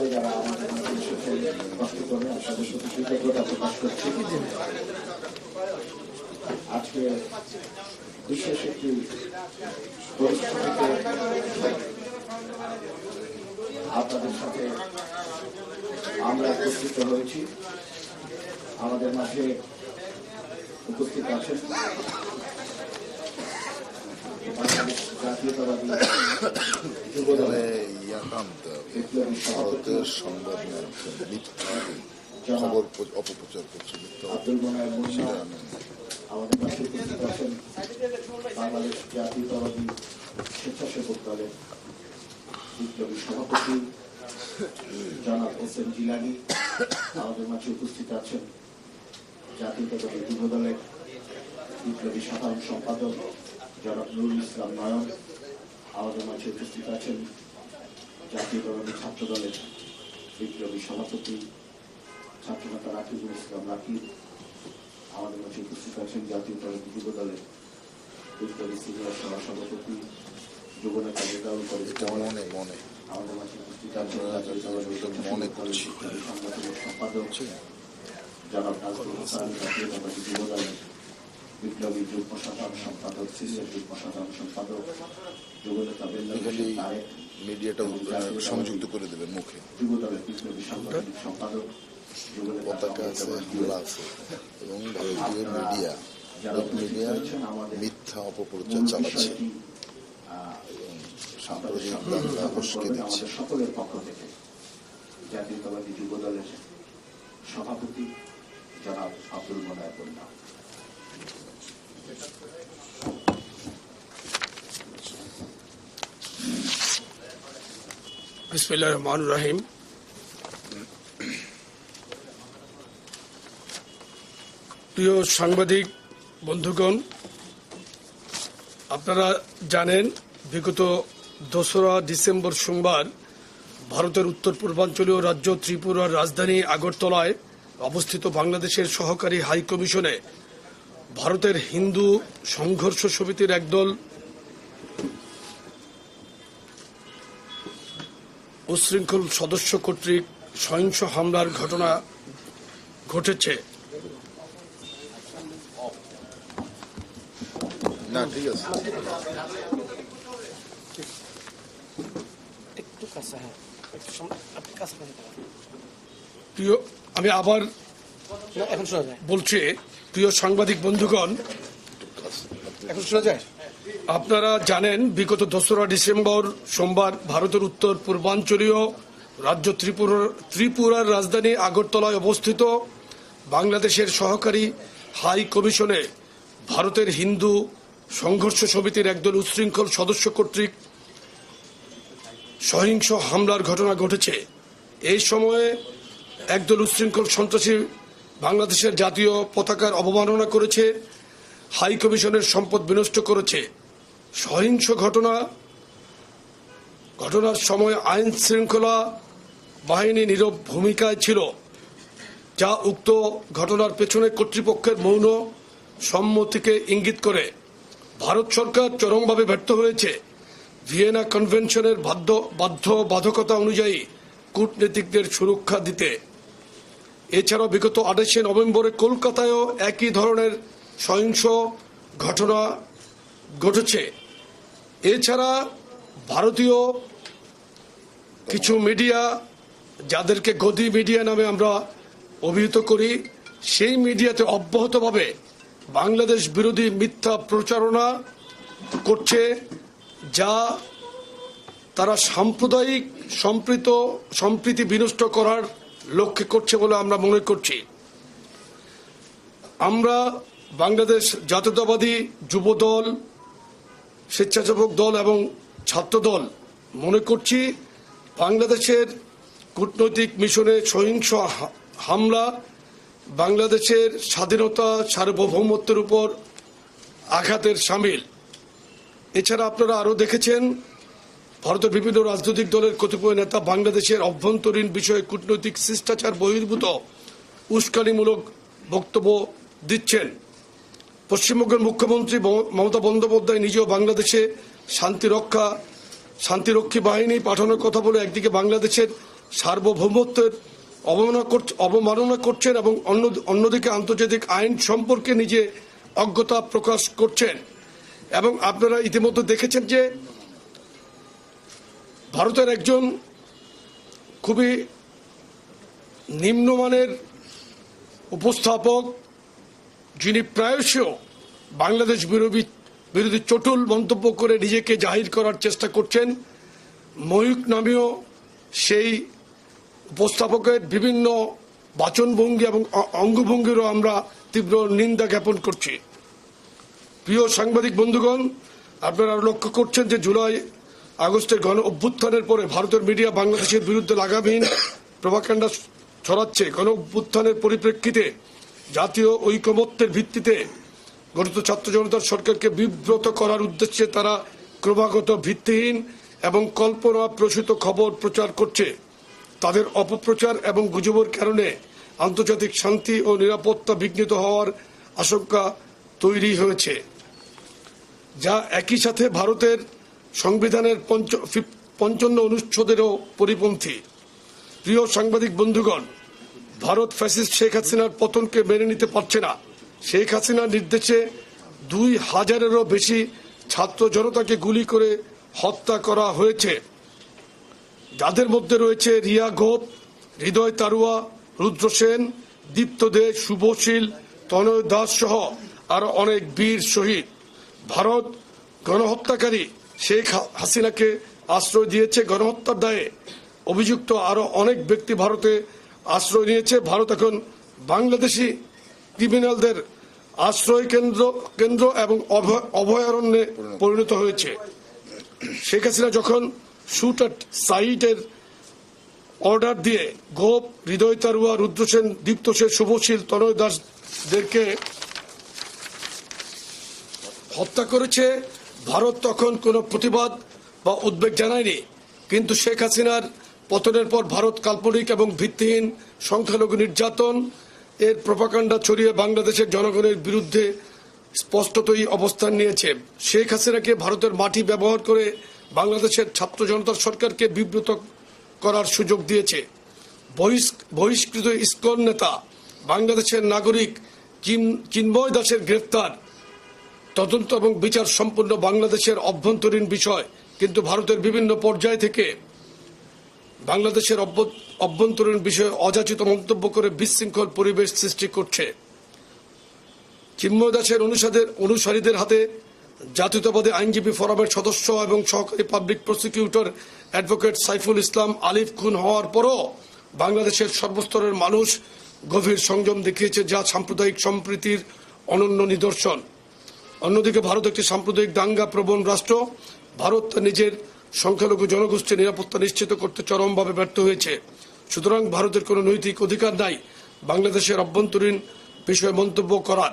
সকালে যারা আমাদের এসেছেন কষ্ট করে তাদের প্রতি কৃতজ্ঞতা প্রকাশ করছি। আজকে বিশেষ একটি পরিস্থিতিতে আপনাদের সাথে আমরা একত্রিত হয়েছি। আমাদের মাঝে উপস্থিত আছেন জাতীয়তাবাদী এখানে ভারতের সংবাদ মাধ্যম খবর অপপ্রচার করছে উপস্থিত আছেন বাংলাদেশ জাতীয়তাবাদী সভাপতি জনাব এস জিলানি আমাদের মাঝে উপস্থিত আছেন জাতীয়তাবাদী দলের বিপ্লবী সাধারণ সম্পাদক জনাব নুরুল ইসলাম নয়ন আমাদের মাঝে উপস্থিত আছেন জাতীয়তাবাদী ছাত্র দলের বিপ্লবী সভাপতি ছাত্রনেতা রাকিবুল ইসলাম রাকিব আমাদের মাঝে উপস্থিত আছেন জাতীয় দলের যুব দলের বিপ্লবী সিনিয়র সভা সভাপতি যুব নেতা রেজাউল কলেজ মনে মনে আমাদের মাঝে উপস্থিত আছেন জাতীয় দলের মনে। বিপ্লবী সংগঠনের সম্পাদক জনাব নাজরুল হাসান জাতীয়তাবাদী যুব দলের বিপ্লবী যুগ্ম সাধারণ সম্পাদক সিনিয়র যুগ্ম সাধারণ সম্পাদক যুব নেতা বেল্লা তারেক মিডিয়াটা সংযুক্ত করে দেবেন মুখে। পতাকা আছে, হামলা আছে, এবং ভারতীয় মিডিয়া মিডিয়া মিথ্যা অপপ্রচার চালাচ্ছে। সাম্প্রদায়িক দাঙ্গা উস্কে দিচ্ছে। সকলের পক্ষ থেকে দলের সভাপতি জনাব আব্দুল মোনায় বন্যা বিসমিল্লাহ রাহিম। প্রিয় সাংবাদিক, বন্ধুগণ, আপনারা জানেন, বিগত দোসরা ডিসেম্বর সোমবার ভারতের উত্তর পূর্বাঞ্চলীয় রাজ্য ত্রিপুরার রাজধানী আগরতলায় অবস্থিত বাংলাদেশের সহকারী হাই কমিশনে ভারতের হিন্দু সংঘর্ষ সমিতির একদল উশৃঙ্খল সদস্য কর্তৃক সহিংস হামলার ঘটনা ঘটেছে। না ঠিক আছে। একটু কাছে হ্যাঁ। প্রিয় আমি আবার না, এখন শোনা যায়। বলছি প্রিয় সাংবাদিক বন্ধুগণ এখন শোনা যায়? আপনারা জানেন, বিগত দোসরা ডিসেম্বর সোমবার ভারতের উত্তর পূর্বাঞ্চলীয় রাজ্য ত্রিপুরার ত্রিপুরার রাজধানী আগরতলায় অবস্থিত বাংলাদেশের সহকারী হাই কমিশনে ভারতের হিন্দু সংঘর্ষ সমিতির একদল উচ্ছৃঙ্খল সদস্য কর্তৃক সহিংস হামলার ঘটনা ঘটেছে। এই সময়ে একদল উচ্ছৃঙ্খল সন্ত্রাসী বাংলাদেশের জাতীয় পতাকার অবমাননা করেছে, হাই কমিশনের সম্পদ বিনষ্ট করেছে। সহিংস ঘটনা, ঘটনার সময় আইন শৃঙ্খলা বাহিনী নীরব ভূমিকায় ছিল, যা উক্ত ঘটনার পেছনে কর্তৃপক্ষের মৌন সম্মতিকে ইঙ্গিত করে। ভারত সরকার চরমভাবে ব্যর্থ হয়েছে। ভিয়েনা কনভেনশনের বাধ্য বাধ্য বাধকতা অনুযায়ী কূটনীতিকদের সুরক্ষা দিতে। এছাড়াও বিগত আঠাশে নভেম্বরে কলকাতায়ও একই ধরনের সহিংস ঘটনা ঘটেছে। এছাড়া ভারতীয় কিছু মিডিয়া যাদেরকে গদি মিডিয়া নামে আমরা অভিহিত করি, সেই মিডিয়াতে অব্যাহতভাবে বাংলাদেশ বিরোধী মিথ্যা প্রচারণা করছে, যা তারা সাম্প্রদায়িক, সম্প্রীত, সম্প্রীতি বিনষ্ট করার লক্ষ্যে করছে বলে আমরা মনে করছি। আমরা বাংলাদেশ জাতীয়তাবাদী যুব দল স্বেচ্ছাসেবক দল এবং ছাত্র দল। মনে করছি বাংলাদেশের কূটনৈতিক মিশনে সহিংস হামলা, বাংলাদেশের স্বাধীনতা সার্বভৌমত্বের উপর আঘাতের সামিল। এছাড়া আপনারা আরও দেখেছেন, ভারতের বিভিন্ন রাজনৈতিক দলের কতিপয় নেতা বাংলাদেশের অভ্যন্তরীণ বিষয়ে কূটনৈতিক শিষ্টাচার বহির্ভূত উস্কানিমূলক বক্তব্য দিচ্ছেন। পশ্চিমবঙ্গের মুখ্যমন্ত্রী মমতা বন্দ্যোপাধ্যায় নিজেও বাংলাদেশে শান্তি রক্ষা, শান্তিরক্ষী বাহিনী পাঠানোর কথা বলে একদিকে বাংলাদেশের সার্বভৌমত্বের অবমাননা অবমাননা করছেন এবং অন্য, অন্যদিকে আন্তর্জাতিক আইন সম্পর্কে নিজে অজ্ঞতা প্রকাশ করছেন। এবং আপনারা ইতিমধ্যে দেখেছেন যে ভারতের একজন খুবই নিম্নমানের উপস্থাপক যিনি প্রায়শই বাংলাদেশ বিরোধী বিরোধী চটুল মন্তব্য করে নিজেকে জাহির করার চেষ্টা করছেন ময়ূক নামীয় সেই উপস্থাপকের বিভিন্ন বাচনভঙ্গি এবং অঙ্গভঙ্গিরও আমরা তীব্র নিন্দা জ্ঞাপন করছি। প্রিয় সাংবাদিক বন্ধুগণ, আপনারা লক্ষ্য করছেন যে জুলাই আগস্টের গণ অভ্যুত্থানের পরে ভারতের মিডিয়া বাংলাদেশের বিরুদ্ধে লাগামহীন প্রভাকাণ্ডা ছড়াচ্ছে। গণ অভ্যুত্থানের পরিপ্রেক্ষিতে জাতীয় ঐকমত্যের ভিত্তিতে গঠিত ছাত্র জনতার সরকারকে বিব্রত করার উদ্দেশ্যে তারা ক্রমাগত ভিত্তিহীন এবং কল্পনা প্রসূত খবর প্রচার করছে। তাদের অপপ্রচার এবং গুজবের কারণে আন্তর্জাতিক শান্তি ও নিরাপত্তা বিঘ্নিত হওয়ার আশঙ্কা তৈরি হয়েছে। যা একই সাথে ভারতের সংবিধানের পঞ্চ পঞ্চান্ন অনুচ্ছেদেরও পরিপন্থী। প্রিয় সাংবাদিক বন্ধুগণ ভারত ফ্যাসিস্ট শেখ হাসিনার পতনকে মেনে নিতে পারছে না। শেখ হাসিনার নির্দেশে দুই হাজারেরও বেশি ছাত্র জনতাকে গুলি করে হত্যা করা হয়েছে। যাদের মধ্যে রয়েছে রিয়া গোপ হৃদয় তারুয়া, রুদ্র সেন, দীপ্ত দে শুভশীল তনয় দাস সহ আরও অনেক বীর শহীদ। ভারত গণহত্যাকারী শেখ হাসিনাকে আশ্রয় দিয়েছে গণহত্যার দায়ে। অভিযুক্ত আরও অনেক ব্যক্তি ভারতে আশ্রয় নিয়েছে ভারত এখন বাংলাদেশি ক্রিমিনালদের আশ্রয় কেন্দ্র কেন্দ্র এবং অভয়- অভয়ারণ্যে পরিণত হয়েছে। শেখ হাসিনা যখন শুট অ্যাট সাইটের অর্ডার দিয়ে গোপ, হৃদয় তারুয়া রুদ্রসেন দীপ্ত সেন, শুভশীল, তনয় দাসদেরকে হত্যা করেছে, ভারত তখন কোনো প্রতিবাদ বা উদ্বেগ জানায়নি। কিন্তু শেখ হাসিনার পতনের পর ভারত কাল্পনিক এবং ভিত্তিহীন সংখ্যালঘু নির্যাতন। এর প্রপাকাণ্ডা ছড়িয়ে বাংলাদেশের জনগণের বিরুদ্ধে স্পষ্টতই অবস্থান নিয়েছে। শেখ হাসিনাকে ভারতের মাটি ব্যবহার করে বাংলাদেশের ছাত্র জনতার সরকারকে বিব্রত করার সুযোগ দিয়েছে। বহিষ্- বহিষ্কৃত ইস্কন নেতা, বাংলাদেশের নাগরিক চিন- চিন্ময় দাসের গ্রেফতার। তদন্ত এবং বিচার সম্পূর্ণ বাংলাদেশের অভ্যন্তরীণ বিষয়, কিন্তু ভারতের বিভিন্ন পর্যায় থেকে বাংলাদেশের অভ্যন্তরীণ বিষয়ে অযাচিত মন্তব্য করে বিশৃঙ্খল পরিবেশ সৃষ্টি করছে। চিন্ময় দাসের অনুসাদের অনুসারীদের হাতে জাতীয়তাবাদী আইনজীবী ফোরামের সদস্য এবং সহকারী public prosecutor advocate Saiful Islam Alif খুন হওয়ার পরও বাংলাদেশের সর্বস্তরের মানুষ গভীর সংযম দেখিয়েছে, যা সাম্প্রদায়িক সম্প্রীতির অনন্য নিদর্শন। অন্যদিকে ভারত একটি সাম্প্রদায়িক দাঙ্গা প্রবণ রাষ্ট্র। ভারত নিজের সংখ্যালঘু জনগোষ্ঠীর নিরাপত্তা নিশ্চিত করতে চরমভাবে ব্যর্থ হয়েছে। সুতরাং ভারতের কোনো নৈতিক অধিকার নাই। বাংলাদেশের অভ্যন্তরীণ বিষয়ে মন্তব্য করার।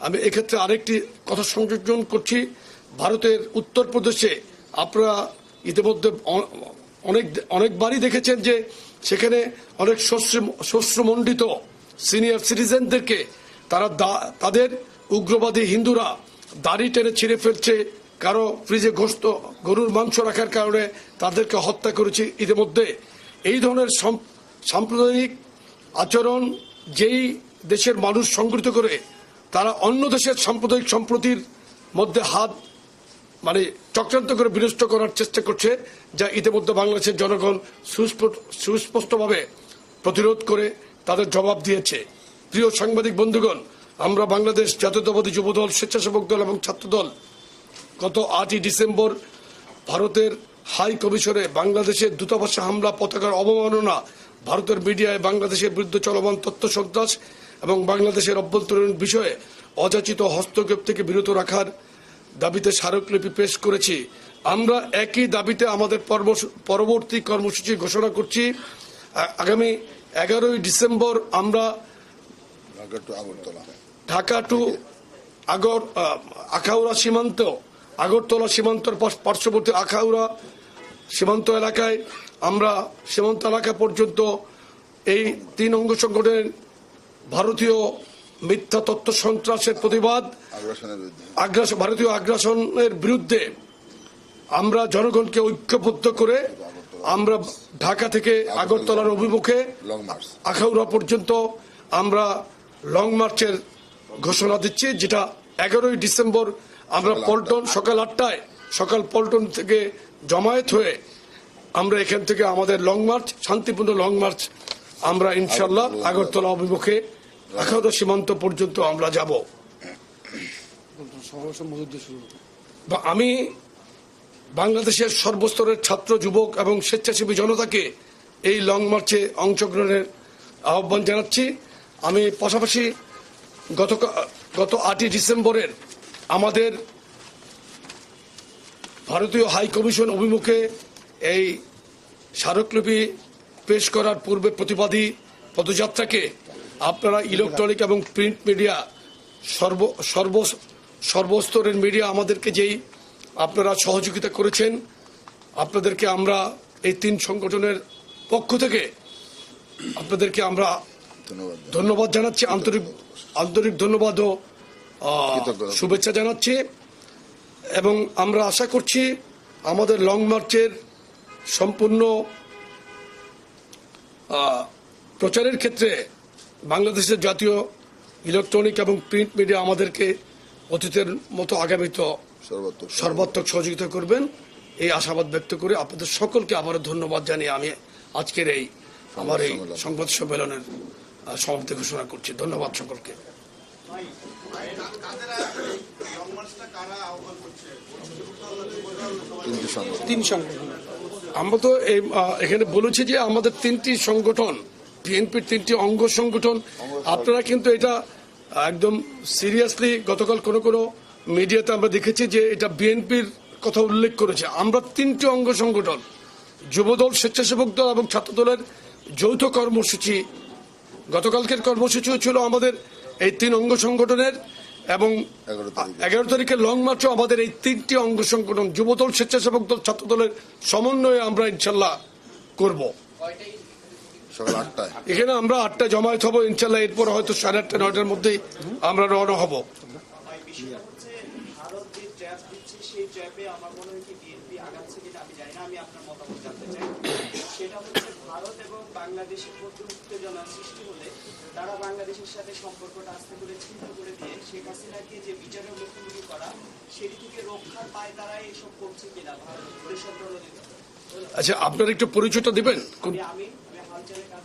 আমি এক্ষেত্রে আরেকটি কথা সংযোজন করছি। ভারতের উত্তরপ্রদেশে আপনারা ইতিমধ্যে অনেক, অনেকবারই দেখেছেন যে সেখানে অনেক শস্য শস্যমণ্ডিত সিনিয়র সিটিজেনদেরকে তারা তাদের উগ্রবাদী হিন্দুরা দাড়ি টেনে ছিঁড়ে ফেলছে কারও ফ্রিজে গোস্ত গরুর মাংস রাখার কারণে তাদেরকে হত্যা করেছে ইতিমধ্যে। এই ধরনের সাম্প্রদায়িক আচরণ যেই দেশের মানুষ সংগঠিত করে, তারা অন্য দেশের সাম্প্রদায়িক সম্প্রতির মধ্যে হাত মানে চক্রান্ত করে বিনষ্ট করার চেষ্টা করছে, যা ইতিমধ্যে বাংলাদেশের জনগণ সুস্পষ্ট- সুস্পষ্টভাবে প্রতিরোধ করে তাদের জবাব দিয়েছে। প্রিয় সাংবাদিক বন্ধুগণ, আমরা বাংলাদেশ জাতীয়তাবাদী যুবদল, স্বেচ্ছাসেবক দল এবং ছাত্রদল গত আটই ডিসেম্বর ভারতের হাই কমিশনে বাংলাদেশের দূতাবাসে হামলা পতাকার অবমাননা ভারতের মিডিয়ায় বাংলাদেশের বিরুদ্ধে চলমান তথ্য সন্ত্রাস এবং বাংলাদেশের অভ্যন্তরীণ বিষয়ে অযাচিত হস্তক্ষেপ থেকে বিরত রাখার দাবিতে স্মারকলিপি পেশ করেছি। আমরা একই দাবিতে আমাদের পরবর্তী কর্মসূচি ঘোষণা করছি। আগামী এগারোই ডিসেম্বর আমরা ঢাকা টু আগর আখাউড়া সীমান্ত আগরতলা সীমান্তর পার্শ্ববর্তী আখাউড়া সীমান্ত এলাকায় আমরা সীমান্ত এলাকা পর্যন্ত এই তিন অঙ্গ সংগঠনের ভারতীয় মিথ্যা তত্ত্ব সন্ত্রাসের প্রতিবাদ আগ্রাসন ভারতীয় আগ্রাসনের বিরুদ্ধে আমরা জনগণকে ঐক্যবদ্ধ করে আমরা ঢাকা থেকে আগরতলার অভিমুখে আখাউড়া পর্যন্ত আমরা লং মার্চের ঘোষণা দিচ্ছি যেটা এগারোই ডিসেম্বর আমরা পল্টন সকাল আটটায় সকাল পল্টন থেকে জমায়েত হয়ে আমরা এখান থেকে আমাদের লং মার্চ শান্তিপূর্ণ লং মার্চ আমরা ইনশাল্লাহ আগরতলা অভিমুখে আখাউড়া সীমান্ত পর্যন্ত আমরা যাব। বা আমি বাংলাদেশের সর্বস্তরের ছাত্র যুবক এবং স্বেচ্ছাসেবী জনতাকে এই লং মার্চে অংশগ্রহণের আহ্বান জানাচ্ছি। আমি পাশাপাশি গত গত আটই ডিসেম্বরের আমাদের ভারতীয় হাই কমিশন অভিমুখে এই স্মারকলিপি পেশ করার পূর্বে প্রতিবাদী পদযাত্রাকে আপনারা ইলেকট্রনিক এবং প্রিন্ট মিডিয়া সর্ব সর্ব সর্বস্তরের মিডিয়া আমাদেরকে যেই আপনারা সহযোগিতা করেছেন আপনাদেরকে আমরা এই তিন সংগঠনের পক্ষ থেকে আপনাদেরকে আমরা ধন্যবাদ জানাচ্ছি আন্তরিক আন্তরিক ধন্যবাদ ও আহ, কৃতজ্ঞতা। শুভেচ্ছা জানাচ্ছি এবং আমরা আশা করছি আমাদের লং মার্চের সম্পূর্ণ প্রচারের ক্ষেত্রে বাংলাদেশের জাতীয় ইলেকট্রনিক এবং প্রিন্ট মিডিয়া আমাদেরকে অতীতের মতো আগামীত সর্বাত্মক সহযোগিতা করবেন। এই আশাবাদ ব্যক্ত করে আপনাদের সকলকে আবারও ধন্যবাদ জানিয়ে আমি আজকের এই আমার এই সংবাদ সম্মেলনের সমাপ্তি ঘোষণা করছি। ধন্যবাদ সকলকে। তিন সংগঠন। আমরা তো এখানে বলেছি যে আমাদের তিনটি সংগঠন, বিএনপির তিনটি অঙ্গ সংগঠন। আপনারা কিন্তু এটা একদম সিরিয়াসলি গতকাল কোনো কোনো মিডিয়াতে আমরা দেখেছি যে এটা বিএনপির কথা উল্লেখ করেছে। আমরা তিনটি অঙ্গ সংগঠন, যুবদল, স্বেচ্ছাসেবক দল এবং ছাত্রদলের যৌথ কর্মসূচি, গতকালকের কর্মসূচিও ছিল আমাদের এই তিন অঙ্গ সংগঠনের এবং এগারো তারিখে। লং মার্চও আমাদের এই তিনটি অঙ্গ সংগঠন যুবদল স্বেচ্ছাসেবক দল ছাত্রদলের সমন্বয়ে আমরা ইনশাল্লাহ করব। আটটায়। এখানে আমরা আটটা জমায়েত হব ইনশাল্লাহ এরপর হয়তো সাড়ে আটটা নয়টার মধ্যেই আমরা রওনা হব। ভারত এবং বাংলাদেশের মধ্যে উত্তেজনা সৃষ্টি হলে তারা বাংলাদেশের সাথে সম্পর্কটা আস্তে করে ছিন্ন করে দিয়ে শেখ হাসিনাকে যে বিচারের মুখোমুখি করা সেটি থেকে রক্ষার পায় তারা এইসব করছে কিনা ভারত দেশের প্রণোদিত আচ্ছা আপনার একটু পরিচয়টা দিবেন? আমি হালচালে কাজ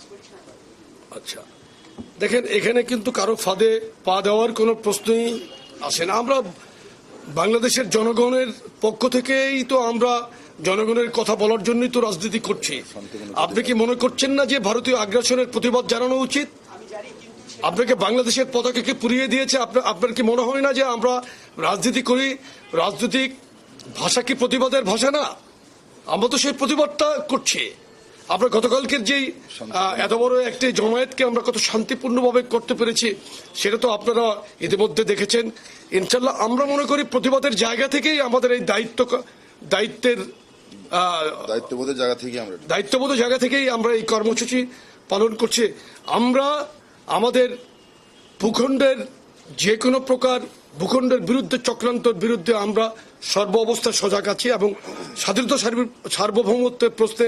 আচ্ছা। দেখেন এখানে কিন্তু কারও ফাঁদে পা দেওয়ার কোনো প্রশ্নই আসে না। আমরা বাংলাদেশের জনগণের পক্ষ থেকেই তো আমরা জনগণের কথা বলার জন্যই তো রাজনীতি করছি। আপনি কি মনে করছেন না যে ভারতীয় আগ্রাসনের প্রতিবাদ জানানো উচিত? আপনাকে বাংলাদেশের পতাকাকে পুড়িয়ে দিয়েছে? আপনার কি মনে হয় না যে আমরা রাজনীতি করি? রাজনৈতিক ভাষা কি প্রতিবাদের ভাষা না? আমরা তো সেই প্রতিবাদটা করছি। আমরা গতকালকের যেই এত বড় একটি জমায়েতকে আমরা কত শান্তিপূর্ণভাবে করতে পেরেছি, সেটা তো আপনারা ইতিমধ্যে দেখেছেন। ইনশাল্লাহ আমরা মনে করি প্রতিবাদের জায়গা থেকেই আমাদের এই দায়িত্ব দায়িত্বের দায়িত্ববোধের জায়গা থেকে আমরা দায়িত্ববোধ জায়গা থেকেই আমরা এই কর্মসূচি পালন করছি। আমরা আমাদের ভূখণ্ডের যে কোনো প্রকার ভূখণ্ডের বিরুদ্ধে চক্রান্তর বিরুদ্ধে আমরা সর্ব অবস্থায় সজাগ আছি এবং স্বাধীনতা সার্বভৌমত্বের প্রশ্নে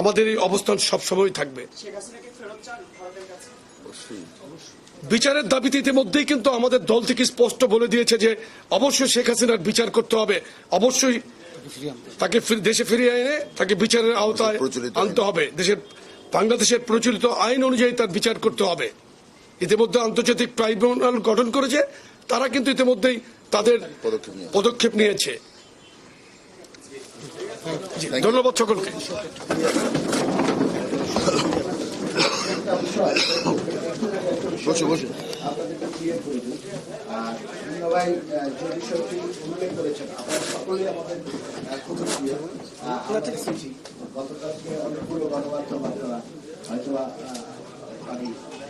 আমাদের এই অবস্থান সবসময় থাকবে। শেখ হাসিনাকে ফেরত চান ভারতের কাছে? অবশ্যই। বিচারের দাবিতে ইতিমধ্যেই কিন্তু আমাদের দল থেকে স্পষ্ট বলে দিয়েছে যে অবশ্যই শেখ হাসিনার বিচার করতে হবে। অবশ্যই তাকে দেশে ফিরিয়ে এনে তাকে বিচারের আওতায় আনতে হবে। দেশের বাংলাদেশের প্রচলিত আইন অনুযায়ী তার বিচার করতে হবে। ইতিমধ্যে আন্তর্জাতিক ট্রাইব্যুনাল গঠন করেছে তারা কিন্তু ইতিমধ্যেই তাদের পদক্ষেপ নিয়েছে. ধন্যবাদ সকলকে। বসে বসে। আপনাদের ক্লিয়ার করে দিই আর ভাই যে বিষয়টি উল্লেখ করেছেন সকলেই আমাদের আহ, খুব প্রিয় গতকালকে অনেকগুলো গণমাধ্যম হয়তো আহ, মানে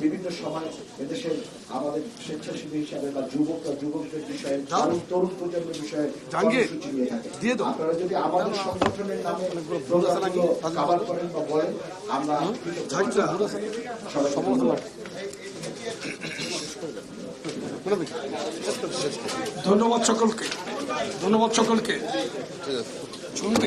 বিভিন্ন সময় এদেশের আমাদের স্বেচ্ছাসেবী হিসাবে বা যুবকরা যুবকদের বিষয়ে তরুণ তরুণ প্রজন্মের বিষয়ে কর্মসূচি নিয়ে থাকে। দিয়ে দাও। আপনারা যদি আমাদের সংগঠনের নামে কাভার করেন বা বলেন আমরা আচ্ছা। ধন্যবাদ। সকলকে। ধন্যবাদ সকলকে। শুনবে